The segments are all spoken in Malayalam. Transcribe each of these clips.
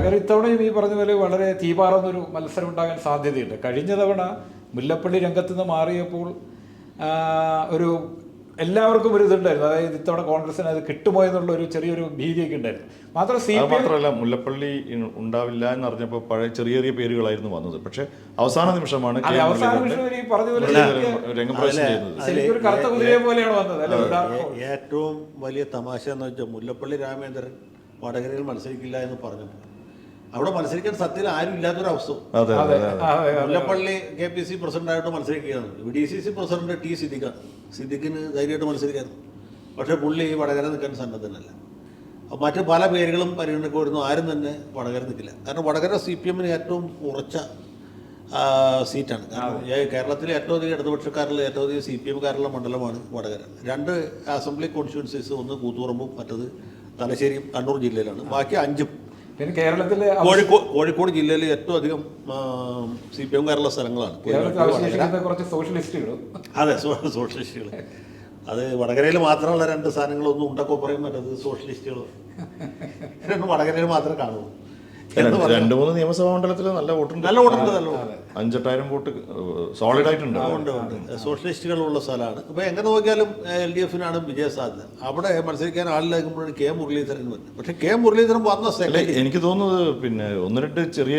വടകര ഇത്തവണയും ഈ പറഞ്ഞ പോലെ വളരെ തീപാറുന്നൊരു മത്സരം ഉണ്ടാകാൻ സാധ്യതയുണ്ട്. കഴിഞ്ഞ തവണ മുല്ലപ്പള്ളി രംഗത്ത് നിന്ന് മാറിയപ്പോൾ ഒരു എല്ലാവർക്കും ഒരു ഇതുണ്ടായിരുന്നു. അതായത് ഇത്തവണ കോൺഗ്രസിന് അത് കിട്ടുമോ എന്നുള്ള ഒരു ചെറിയൊരു ഭീതിയൊക്കെ ഉണ്ടായിരുന്നു. മാത്രം സി മാത്രമല്ല മുല്ലപ്പള്ളി ഉണ്ടാവില്ല എന്ന് അറിഞ്ഞപ്പോൾ പഴയ ചെറിയ ചെറിയ പേരുകളായിരുന്നു വന്നത്. പക്ഷേ അവസാന നിമിഷമാണ് അവസാന നിമിഷം ഈ പറഞ്ഞ പോലെ കറുത്ത കുതിരയെ പോലെയാണ് വന്നത് അല്ലെ? ഏറ്റവും വലിയ തമാശ എന്ന് വെച്ചാൽ മുല്ലപ്പള്ളി രാമേന്ദ്രൻ വടകരയിൽ മത്സരിക്കില്ല എന്ന് പറഞ്ഞു അവിടെ മത്സരിക്കാൻ സത്യത്തിൽ ആരും ഇല്ലാത്തൊരവസ്ഥ. അതെ അതെ അതെ. മുല്ലപ്പള്ളി കെ പി സി പ്രസിഡന്റായിട്ട് മത്സരിക്കുകയാണ്. D C C president T Siddique. സിദ്ദിഖിന് ധൈര്യമായിട്ട് മത്സരിക്കായിരുന്നു. പക്ഷേ പുള്ളി വടകര നിൽക്കാൻ സന്നദ്ധനല്ല. അപ്പോൾ മറ്റ് പല പേരുകളും പരിഗണനയ്ക്ക് വരുന്നു ആരും തന്നെ വടകര നിൽക്കില്ല. കാരണം വടകര സി പി എമ്മിന് ഏറ്റവും ഉറച്ച സീറ്റാണ്. കാരണം കേരളത്തിലെ ഏറ്റവും അധികം ഇടതുപക്ഷക്കാരിലെ ഏറ്റവും അധികം സി പി എംകാരുള്ള മണ്ഡലമാണ് വടകര. രണ്ട് അസംബ്ലി കോൺസ്റ്റിറ്റ്യൻസീസ് ഒന്ന് കൂത്തുപറമ്പും മറ്റത് തലശ്ശേരിയും കണ്ണൂർ ജില്ലയിലാണ്. ബാക്കി അഞ്ചും. പിന്നെ കേരളത്തിലെ കോഴിക്കോട് കോഴിക്കോട് ജില്ലയിൽ ഏറ്റവും അധികം സി പി എംകാരുള്ള സ്ഥലങ്ങളാണ് കേരളത്തിൽ കുറച്ച് സോഷ്യലിസ്റ്റുകളും. അതെ സോഷ്യലിസ്റ്റുകൾ. അത് വടകരയിൽ മാത്രമുള്ള രണ്ട് സാധനങ്ങളൊന്നും ഉണ്ടക്കൊപ്പറയും മറ്റത് സോഷ്യലിസ്റ്റുകളും. രണ്ടും വടകരയിൽ മാത്രമേ കാണുള്ളൂ. രണ്ട് മൂന്ന് നിയമസഭാ മണ്ഡലത്തിൽ നല്ല വോട്ടുണ്ട്. നല്ല വോട്ടുണ്ട് നല്ല അഞ്ചെട്ടായിരം വോട്ട് സോളിഡ് ആയിട്ടുണ്ട്. ഉണ്ട് ഉണ്ട്. സോഷ്യലിസ്റ്റുകളുള്ള സ്ഥലമാണ്. അപ്പോൾ എങ്ങനെ നോക്കിയാലും എൽ ഡി എഫിനാണ് വിജയ സാധ്യത അവിടെ മത്സരിക്കാൻ ആളിലാകുമ്പോഴാണ് കെ മുരളീധരൻ വന്നത് പക്ഷേ കെ മുരളീധരൻ വന്ന സെക്കൻഡ് എനിക്ക് തോന്നുന്നത് പിന്നെ ഒന്ന് രണ്ട് ചെറിയ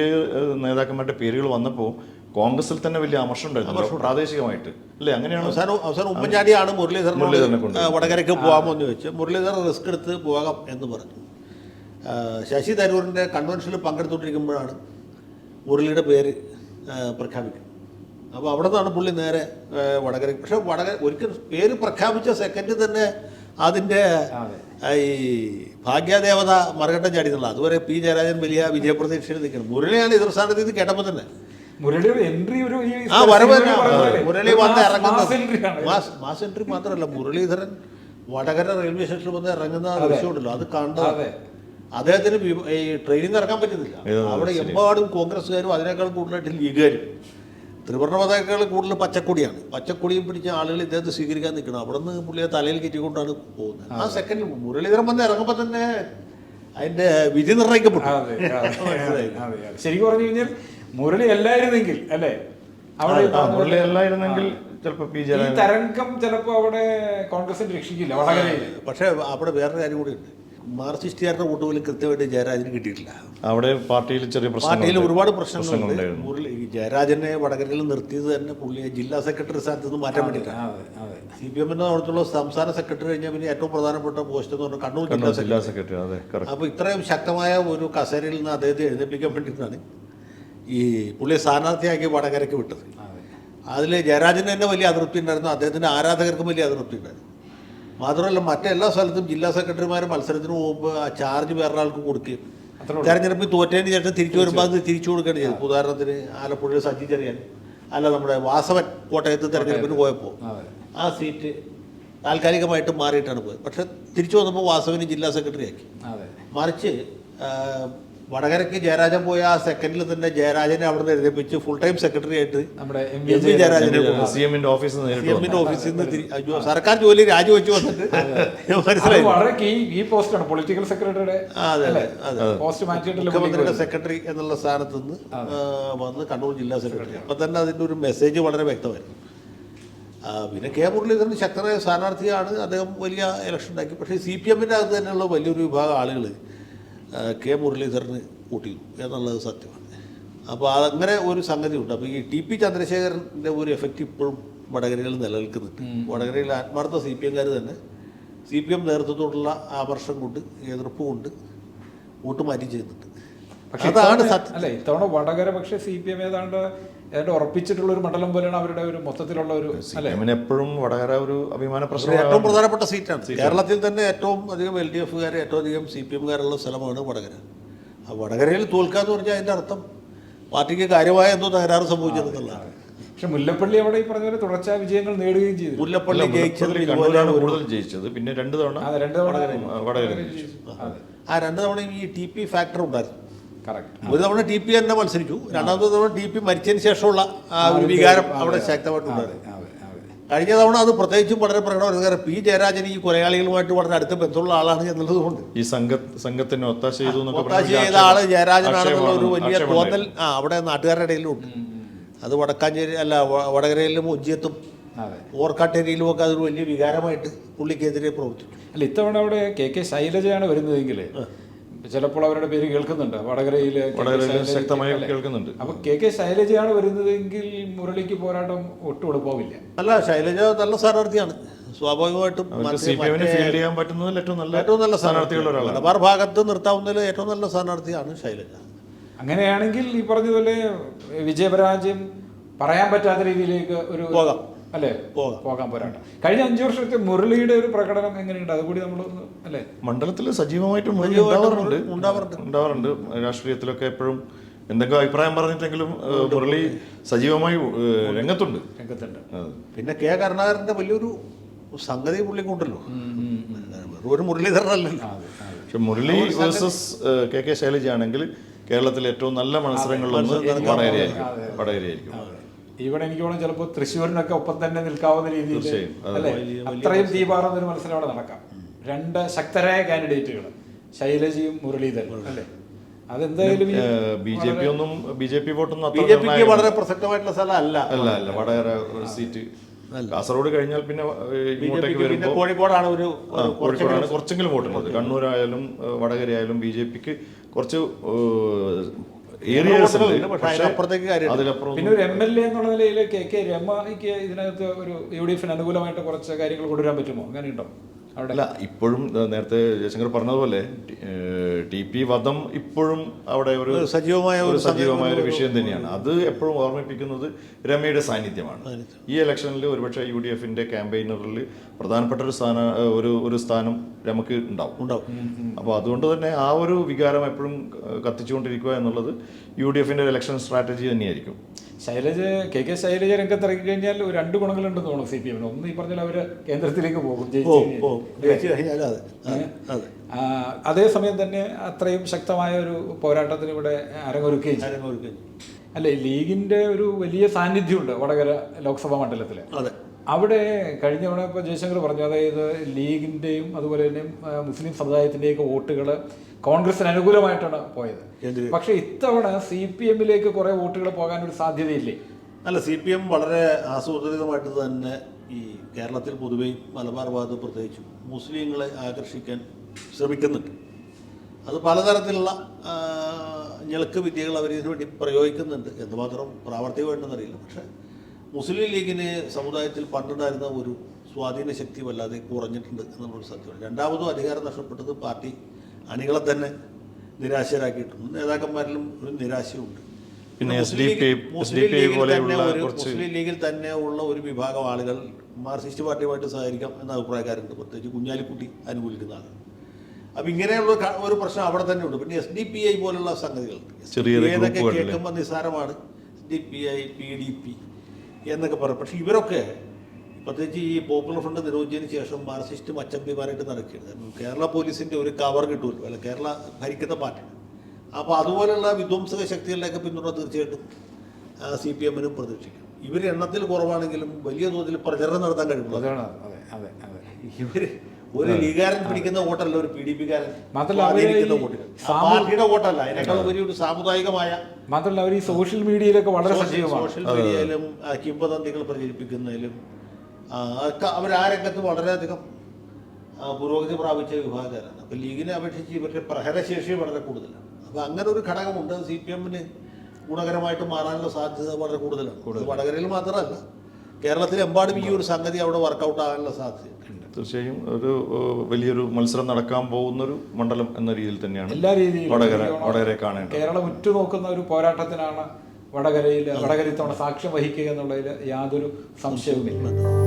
നേതാക്കന്മാരുടെ പേരുകൾ വന്നപ്പോൾ കോൺഗ്രസിൽ തന്നെ വലിയ അമർഷം ഉണ്ടായിരുന്നു. പ്രാദേശികമായിട്ട്. അല്ലേ അങ്ങനെയാണ്? അവസാനം അവസാനം ഉമ്മൻചാണ്ടിയാണ് മുരളീധരൻ മുരളീധരനെ കൊണ്ട്. വടകരയ്ക്ക് പോകാമോ എന്ന് ചോദിച്ചു മുരളീധരൻ റിസ്ക് എടുത്ത് പോകാം എന്ന് പറഞ്ഞു. ശശി തരൂരിന്റെ കൺവെൻഷനിൽ പങ്കെടുത്തുകൊണ്ടിരിക്കുമ്പോഴാണ് മുരളിയുടെ പേര് പ്രഖ്യാപിക്കുന്നത്. അപ്പോൾ അവിടെ നിന്നാണ് പുള്ളി നേരെ വടകര പക്ഷെ വടകര ഒരിക്കൽ പേര് പ്രഖ്യാപിച്ച സെക്കൻഡിൽ തന്നെ അതിന്റെ ഈ ഭാഗ്യദേവത മറുകട്ടം ചാടി എന്നുള്ളത് അതുവരെ പി ജയരാജൻ വലിയ വിജയപ്രതീക്ഷയിൽ നിൽക്കണം. മുരളിയാണ് എതിർ സ്ഥാനത്ത് ഇത് കേട്ടപ്പോൾ തന്നെ. ആ വരവ് മുരളി വന്ന് ഇറങ്ങുന്ന ഇറങ്ങുന്നത് മാസ് മാസ് എൻട്രി മാത്രമല്ല മുരളീധരൻ വടകര റെയിൽവേ സ്റ്റേഷനിൽ വന്ന് ഇറങ്ങുന്ന ദൃശ്യമുണ്ടല്ലോ. അത് കണ്ട് അതെ. അദ്ദേഹത്തിന് ഈ ട്രെയിനിൽ ഇറങ്ങാൻ പറ്റുന്നില്ല. അവിടെ എമ്പാടും കോൺഗ്രസ്സുകാരും അതിനേക്കാൾ കൂടുതലായിട്ട് ലീഗുകാരും. ത്രിവർണ പതാകകൾ കൂടുതൽ പച്ചക്കൊടിയാണ്. പച്ചക്കൊടിയും പിടിച്ച ആളുകൾ ഇദ്ദേഹത്തെ സ്വീകരിക്കാൻ നിൽക്കണം. അവിടെ നിന്ന് പുള്ളിയെ തലയിൽ കയറ്റിക്കൊണ്ടാണ് പോകുന്നത്. ആ സെക്കൻഡ് മുരളീധരൻ വന്ന് ഇറങ്ങുമ്പോൾ തന്നെ അതിന്റെ വിധി നിർണയിക്കപ്പെട്ടു. ശരിക്കും പറഞ്ഞു കഴിഞ്ഞാൽ മുരളി അല്ലായിരുന്നെങ്കിൽ അല്ലേ? അവിടെ മുരളി അല്ലായിരുന്നെങ്കിൽ ചിലപ്പോൾ പി ഈ ജയരാജൻ തരംഗം ചിലപ്പോ അവിടെ കോൺഗ്രസിനെ രക്ഷിക്കില്ല പക്ഷേ അവിടെ വേറൊരു കാര്യം കൂടിയുണ്ട് മാർക്സിസ്റ്റുകാരുടെ വോട്ട് പോലും കൃത്യമായിട്ട് ജയരാജന് കിട്ടിയിട്ടില്ല. അവിടെ പാർട്ടിയിൽ ചെറിയ പാർട്ടിയിൽ ഒരുപാട് പ്രശ്നങ്ങളുണ്ട്. ജയരാജനെ വടകരയിൽ നിർത്തിയത് തന്നെ പുള്ളിയെ ജില്ലാ സെക്രട്ടറി സ്ഥാനത്ത് നിന്ന് മാറ്റാൻ വേണ്ടിയിട്ടാണ്. അതെ അതെ. സി പി എമ്മിന്റെ അടുത്തുള്ള സംസ്ഥാന സെക്രട്ടറി കഴിഞ്ഞാൽ പിന്നെ ഏറ്റവും പ്രധാനപ്പെട്ട പോസ്റ്റ് എന്ന് പറഞ്ഞാൽ കണ്ണൂർ ജില്ലാ സെക്രട്ടറി ജില്ലാ സെക്രട്ടറി. അതെ കറക്റ്റ് അപ്പോൾ ഇത്രയും ശക്തമായ ഒരു കസേരയിൽ നിന്ന് അദ്ദേഹത്തെ എഴുന്നേൽപ്പിക്കാൻ വേണ്ടിയിട്ടാണ് ഈ പുള്ളിയെ സ്ഥാനാർത്ഥിയാക്കി വടകരയ്ക്ക് വിട്ടത്. അതിൽ ജയരാജന് തന്നെ വലിയ അതൃപ്തി ഉണ്ടായിരുന്നു. അദ്ദേഹത്തിന്റെ ആരാധകർക്കും വലിയ അതൃപ്തി ഉണ്ടായിരുന്നു. മാത്രമല്ല മറ്റെല്ലാ സ്ഥലത്തും ജില്ലാ സെക്രട്ടറിമാർ മത്സരത്തിന് പോകുമ്പോൾ ആ ചാർജ് വേറൊരാൾക്ക് കൊടുക്കുകയും തെരഞ്ഞെടുപ്പിൽ തോറ്റതിന് ശേഷം തിരിച്ചു വരുമ്പോൾ അത് തിരിച്ചു കൊടുക്കുകയാണ് ചെയ്തത് ഉദാഹരണത്തിന് ആലപ്പുഴയിൽ സജി ചെറിയാൻ അല്ല നമ്മുടെ വാസവൻ കോട്ടയത്ത് തെരഞ്ഞെടുപ്പിന് പോയപ്പോൾ ആ സീറ്റ് താൽക്കാലികമായിട്ട് മാറിയിട്ടാണ് പോയത്. പക്ഷെ തിരിച്ചു വന്നപ്പോൾ വാസവന് ജില്ലാ സെക്രട്ടറി ആക്കി മറിച്ച് വടകരയ്ക്ക് ജയരാജൻ പോയ ആ സെക്കൻഡിൽ തന്നെ ജയരാജനെ അവിടെ നിന്ന് എഴുതിപ്പിച്ച് ഫുൾ ടൈം സെക്രട്ടറി ആയിട്ട് നമ്മുടെ എം എം വി ജയരാജനെ കൊണ്ടുവന്നു. സി എമ്മിന്റെ ഓഫീസിൽ നിന്ന് ഓഫീസിൽ നിന്ന് സർക്കാർ ജോലി രാജിവെച്ച് വന്നിട്ട്. മനസ്സിലായി. ഈ പോസ്റ്റാണ് പൊളിറ്റിക്കൽ സെക്രട്ടറിയുടെ പോസ്റ്റ് മാറ്റിയിട്ടില്ല മുഖ്യമന്ത്രിയുടെ സെക്രട്ടറി എന്നുള്ള സ്ഥാനത്ത് നിന്ന് വന്ന് കണ്ണൂർ ജില്ലാ സെക്രട്ടറി അപ്പം തന്നെ അതിന്റെ ഒരു മെസ്സേജ് വളരെ വ്യക്തമായിരുന്നു. പിന്നെ കെ മുരളീധരൻ ശക്തനായ സ്ഥാനാർത്ഥിയാണ്. അദ്ദേഹം വലിയ ഇലക്ഷൻ ഉണ്ടാക്കി. പക്ഷേ സി പി എമ്മിന്റെ അകത്ത് തന്നെയുള്ള വലിയൊരു വിഭാഗം ആളുകൾ കെ മുരളീധരന് കൂട്ടി എന്നുള്ളത് സത്യമാണ്. അപ്പോൾ അതങ്ങനെ ഒരു സംഗതി ഉണ്ട് അപ്പോൾ ഈ ടി പി ചന്ദ്രശേഖരന്റെ ഒരു എഫക്റ്റ് ഇപ്പോഴും വടകരയിൽ നിലനിൽക്കുന്നുണ്ട്. വടകരയിൽ ആത്മാർത്ഥ സി പി എംകാർ തന്നെ സി പി എം നേതൃത്വത്തോടുള്ള ആമർഷം കൊണ്ട് എതിർപ്പ് കൊണ്ട് വോട്ട് മാറ്റി ചെയ്യുന്നുണ്ട്. പക്ഷേ അതാണ് സത്യം. അല്ലേ ഇത്തവണ വടകര പക്ഷേ സി പി എം ഏതാണ്ട് ഏതാണ്ട് ഉറപ്പിച്ചിട്ടുള്ള ഒരു മണ്ഡലം പോലെയാണ് അവരുടെ ഒരു മൊത്തത്തിലുള്ള ഒരു അല്ലെ? എപ്പോഴും വടകര ഒരു അഭിമാന പ്രശ്നം ഏറ്റവും പ്രധാനപ്പെട്ട സീറ്റാണ്. കേരളത്തിൽ തന്നെ ഏറ്റവും അധികം എൽ ഡി എഫുകാർ ഏറ്റവും അധികം സി പി എംകാരുള്ള സ്ഥലമാണ് വടകര. ആ വടകരയിൽ തോൽക്കാന്ന് പറഞ്ഞാൽ അതിന്റെ അർത്ഥം പാർട്ടിക്ക് കാര്യമായ എന്തോ തകരാറ് സംഭവിച്ചതെന്നുള്ളതാണ് പക്ഷെ മുല്ലപ്പള്ളി അവിടെ ഈ പറഞ്ഞ പോലെ തുടർച്ചയായ വിജയങ്ങൾ നേടുകയും ചെയ്തു. മുല്ലപ്പള്ളി ജയിച്ചത് മുല്ലപ്പള്ളി കണ്ണൂരാണ് കൂടുതൽ ജയിച്ചത്. പിന്നെ രണ്ട് തവണ ആ രണ്ട് തവണ വടകര ജയിച്ചു. ആ രണ്ട് തവണ ഈ ടി പി ഫാക്ടർ ഉണ്ടായിരുന്നു. ഒരു തവണ ടി പി തന്നെ മത്സരിച്ചു. രണ്ടാമത്തെ തവണ ടി പി മരിച്ചതിന് ശേഷമുള്ള ആ ഒരു വികാരം അവിടെ ശക്തമായിട്ടുണ്ടായിരുന്നു കഴിഞ്ഞ തവണ അത് പ്രത്യേകിച്ചും വളരെ പ്രകടമായിരുന്നു. കാരണം പി ജയരാജൻ ഈ കൊലയാളികളുമായിട്ട് വളരെ അടുത്ത ബന്ധമുള്ള ആളാണ് എന്നുള്ളതുകൊണ്ട്. ഈ സംഘ സംഘത്തിന് ഒത്താശ ചെയ്തു ഒത്താശ ചെയ്ത ആൾ ജയരാജനാണെന്നുള്ള ഒരു വലിയ തോന്നൽ ആ അവിടെ നാട്ടുകാരുടെ ഇടയിലുണ്ട്. അത് വടക്കാഞ്ചേരി അല്ല വടകരയിലും ഉജ്ജിയത്തും ഓർക്കാട്ടേരിയിലും ഒക്കെ അതൊരു വലിയ വികാരമായിട്ട് പുള്ളിക്കെതിരെ പ്രവർത്തിച്ചു. അല്ല ഇത്തവണ അവിടെ കെ കെ ശൈലജയാണ് വരുന്നതെങ്കിൽ ചിലപ്പോൾ അവരുടെ പേര് കേൾക്കുന്നുണ്ട്. വടകരയിൽ വടകരയിൽ ശക്തമായി കേൾക്കുന്നുണ്ട്. അപ്പൊ കെ കെ ശൈലജയാണ് വരുന്നതെങ്കിൽ മുരളിക്ക് പോരാട്ടം ഒട്ടും എളുപ്പമില്ല അല്ല ശൈലജ നല്ല സ്ഥാനാർത്ഥിയാണ്. സ്വാഭാവികമായിട്ടും ചെയ്യാൻ പറ്റുന്നതിൽ ഏറ്റവും നല്ല ഏറ്റവും നല്ല സ്ഥാനാർത്ഥികളിൽ ഒരാളാണ് മലബാർ ഭാഗത്ത് നിർത്താവുന്നതിൽ ഏറ്റവും നല്ല സ്ഥാനാർത്ഥിയാണ് ശൈലജ. അങ്ങനെയാണെങ്കിൽ ഈ പറഞ്ഞതുപോലെ വിജയപരാജയം പറയാൻ പറ്റാത്ത രീതിയിലേക്ക് ഒരു പോകാം. അല്ലേ? പോകാൻ പോരാട്ടം. കഴിഞ്ഞ അഞ്ചു വർഷത്തെ മുരളിയുടെ ഒരു പ്രകടനം എങ്ങനെയുണ്ട്? അതുകൂടി നമ്മൾ അല്ലേ? മണ്ഡലത്തിൽ സജീവമായിട്ട് മുരളി ഉണ്ടാവാറുണ്ട്. ഉണ്ടാവാറുണ്ട്. ഉണ്ടാവാറുണ്ട്. രാഷ്ട്രീയത്തിലൊക്കെ എപ്പോഴും എന്തെങ്കിലും അഭിപ്രായം പറഞ്ഞിട്ടെങ്കിലും മുരളി സജീവമായി രംഗത്തുണ്ട്. രംഗത്തുണ്ട്. പിന്നെ കെ കരുണാകരന്റെ വലിയൊരു സംഗതി പുള്ളിക്കുണ്ടല്ലോ. ഒരു മുരളീധരനല്ലല്ലോ. പക്ഷെ Murali versus K K Shailaja ആണെങ്കിൽ കേരളത്തിലെ ഏറ്റവും നല്ല മത്സരങ്ങളിലൊന്ന് വടകരയായിരിക്കും വടകരയായിരിക്കും ഇവിടെ എനിക്ക് തോന്നുന്നു ചിലപ്പോൾ തൃശ്ശൂരിനൊക്കെ ഒപ്പം തന്നെ നിൽക്കാവുന്ന രീതിയിൽ. അല്ലേ? അത്രയും തീപാറുന്ന ഒരു മത്സരം അവിടെ നടക്കാം. രണ്ട് ശക്തരായ കാൻഡിഡേറ്റുകൾ. ശൈലജയും മുരളീധരൻ അല്ലേ? അതെന്തായാലും ബി ജെ പി ഒന്നും ബി ജെ പി വോട്ടൊന്നും ബി ജെ പിക്ക് വളരെ പ്രസക്തമായിട്ടുള്ള സ്ഥലം അല്ല അല്ല അല്ല വടകര ഒരു സീറ്റ് കാസർഗോഡ് കഴിഞ്ഞാൽ പിന്നെ ഇങ്ങോട്ടേക്ക് വരുമ്പോൾ കോഴിക്കോടാണ് ഒരു കോഴിക്കോടാണ് കുറച്ചെങ്കിലും വോട്ടുള്ളത് കണ്ണൂരായാലും വടകരയായാലും ബി ജെ പിക്ക് കുറച്ച് ഏരിയാസ് പിന്നെ ഒരു എം എൽ എ എന്നുള്ള നിലയിൽ കെ കെ രമയ്ക്ക് ഇതിനകത്ത് ഒരു യു ഡി എഫിന് അനുകൂലമായിട്ട് കുറച്ച് കാര്യങ്ങൾ കൊണ്ടുവരാൻ പറ്റുമോ? അങ്ങനെയുണ്ടോ? അവിടെ അല്ല ഇപ്പോഴും നേരത്തെ ജയശങ്കർ പറഞ്ഞതുപോലെ ടി പി വധം ഇപ്പോഴും അവിടെ ഒരു സജീവമായ ഒരു സജീവമായ ഒരു ഒരു- വിഷയം തന്നെയാണ്. അത് എപ്പോഴും ഓർമ്മിപ്പിക്കുന്നത് രമയുടെ സാന്നിധ്യമാണ്. ഈ ഇലക്ഷനിൽ ഒരുപക്ഷെ യു ഡി എഫിന്റെ ക്യാമ്പയിനറിൽ പ്രധാനപ്പെട്ട ഒരു സ്ഥാന ഒരു ഒരു സ്ഥാനം രമക്ക് ഉണ്ടാവും. ഉണ്ടാവും. അപ്പോൾ അതുകൊണ്ട് തന്നെ ആ ഒരു വികാരം എപ്പോഴും കത്തിച്ചുകൊണ്ടിരിക്കുക എന്നുള്ളത് യു ഡി എഫിന്റെ ഇലക്ഷൻ സ്ട്രാറ്റജി തന്നെയായിരിക്കും. ശൈലജ കെ കെ ശൈലജ രംഗത്ത് ഇറങ്ങി കഴിഞ്ഞാൽ ഒരു രണ്ട് ഗുണങ്ങളുണ്ടെന്ന് തോന്നുന്നു സി പി എമ്മിന്. ഒന്ന് ഈ പറഞ്ഞാൽ അവർ കേന്ദ്രത്തിലേക്ക് പോകും അതേസമയം തന്നെ അത്രയും ശക്തമായ ഒരു പോരാട്ടത്തിന് ഇവിടെ അരങ്ങൊരുക്കുകയും. അല്ലെ ലീഗിന്റെ ഒരു വലിയ സാന്നിധ്യമുണ്ട് വടകര ലോക്സഭാ മണ്ഡലത്തിൽ. അവിടെ കഴിഞ്ഞ തവണ ഇപ്പോൾ ജയശങ്കർ പറഞ്ഞു അതായത് ലീഗിന്റെയും അതുപോലെ തന്നെ മുസ്ലിം സമുദായത്തിന്റെയൊക്കെ വോട്ടുകൾ കോൺഗ്രസിന് അനുകൂലമായിട്ടാണ് പോയത്. പക്ഷേ ഇത്തവണ സി പി എമ്മിലേക്ക് കുറെ വോട്ടുകൾ പോകാൻ ഒരു സാധ്യതയില്ലേ? അല്ല സി പി എം വളരെ ആസൂത്രിതമായിട്ട് തന്നെ ഈ കേരളത്തിൽ പൊതുവെ മലബാർ ഭാഗത്ത് പ്രത്യേകിച്ചും മുസ്ലിങ്ങളെ ആകർഷിക്കാൻ ശ്രമിക്കുന്നുണ്ട്. അത് പലതരത്തിലുള്ള ഞെളുക്ക് വിദ്യകൾ അവർ ഇതിനു വേണ്ടി പ്രയോഗിക്കുന്നുണ്ട്. എന്തുമാത്രം പ്രാവർത്തികമായിട്ടെന്നറിയില്ല പക്ഷേ മുസ്ലിം ലീഗിന് സമുദായത്തിൽ പണ്ടുണ്ടായിരുന്ന ഒരു സ്വാധീന ശക്തി വല്ലാതെ കുറഞ്ഞിട്ടുണ്ട് എന്നുള്ളൊരു സത്യമാണ്. രണ്ടാമതും അധികാരം നഷ്ടപ്പെട്ടത് പാർട്ടി അണികളെ തന്നെ നിരാശരാക്കിയിട്ടുണ്ട്. നേതാക്കന്മാരിലും ഒരു നിരാശയുണ്ട്. പിന്നെ മുസ്ലിം ലീഗിൽ പോലെയുള്ള തന്നെ കുറച്ച് മുസ്ലിം ലീഗിൽ തന്നെ ഉള്ള ഒരു വിഭാഗം ആളുകൾ മാർക്സിസ്റ്റ് പാർട്ടിയുമായിട്ട് സഹകരിക്കാം എന്ന അഭിപ്രായക്കാരുണ്ട്. പ്രത്യേകിച്ച് കുഞ്ഞാലിക്കുട്ടി അനുകൂലിക്കുന്ന ആളുകൾ അപ്പം ഇങ്ങനെയുള്ള ഒരു പ്രശ്നം അവിടെ തന്നെ ഉണ്ട്. പിന്നെ എസ് ഡി പി ഐ പോലുള്ള സംഗതികൾ. ഗ്രൂപ്പുകളിലെ. കേൾക്കുമ്പോൾ നിസ്സാരമാണ്. S D P I P D P എന്നൊക്കെ പറയും. പക്ഷേ ഇവരൊക്കെ പ്രത്യേകിച്ച് ഈ പോപ്പുലർ ഫ്രണ്ട് നിരോധിച്ചതിന് ശേഷം മാർസിസ്റ്റും അച്ചമ്പിമാരായിട്ട് നടക്കുകയാണ്. കേരള പോലീസിന്റെ ഒരു കവർ കിട്ടുമല്ലോ അല്ല കേരള ഭരിക്കുന്ന പാർട്ടി. അപ്പോൾ അതുപോലെയുള്ള വിധ്വംസക ശക്തികളിലേക്ക് പിന്തുണ തീർച്ചയായിട്ടും സി പി എമ്മിനും പ്രതീക്ഷിക്കും. ഇവർ എണ്ണത്തിൽ കുറവാണെങ്കിലും വലിയ തോതിൽ പ്രചരണം നടത്താൻ കഴിയുള്ളൂ ഇവർ ഒരു ലീഗാരൻ പിടിക്കുന്ന വോട്ടല്ല ഒരു പി ഡി പി മാത്രമല്ല വോട്ട് പാർട്ടിയുടെ വോട്ടല്ല അതിനേക്കാൾ ഉപരി ഒരു സാമുദായികമായ മാത്രമല്ല അവർ ഈ സോഷ്യൽ മീഡിയയിലൊക്കെ വളരെ സജീവമാണ്. സോഷ്യൽ മീഡിയയിലും കിംവദന്തികൾ പ്രചരിപ്പിക്കുന്നതിലും അവർ ആ രംഗത്ത് വളരെയധികം പുരോഗതി പ്രാപിച്ച വിഭാഗക്കാരാണ്. അപ്പം ലീഗിനെ അപേക്ഷിച്ച് ഇവരുടെ പ്രഹരശേഷി വളരെ കൂടുതലാണ്. അപ്പം അങ്ങനെ ഒരു ഘടകമുണ്ട്. സി പി എമ്മിന് ഗുണകരമായിട്ട് മാറാനുള്ള സാധ്യത വളരെ കൂടുതലാണ്. വടകരയിൽ മാത്രമല്ല കേരളത്തിലെമ്പാടും ഈ ഒരു സംഗതി അവിടെ വർക്കൗട്ട് ആകാനുള്ള സാധ്യതയുണ്ട്. തീർച്ചയായും ഒരു വലിയൊരു മത്സരം നടക്കാൻ പോകുന്നൊരു മണ്ഡലം എന്ന രീതിയിൽ തന്നെയാണ് എല്ലാ രീതിയിലും വടകര വടകരെ വടകര കാണേണ്ടത്. കേരളം ഉറ്റുനോക്കുന്ന ഒരു പോരാട്ടത്തിനാണ് വടകരയിൽ വടകര ഇത്തവണ സാക്ഷ്യം വഹിക്കുക എന്നുള്ളതിൽ യാതൊരു സംശയവുമില്ല.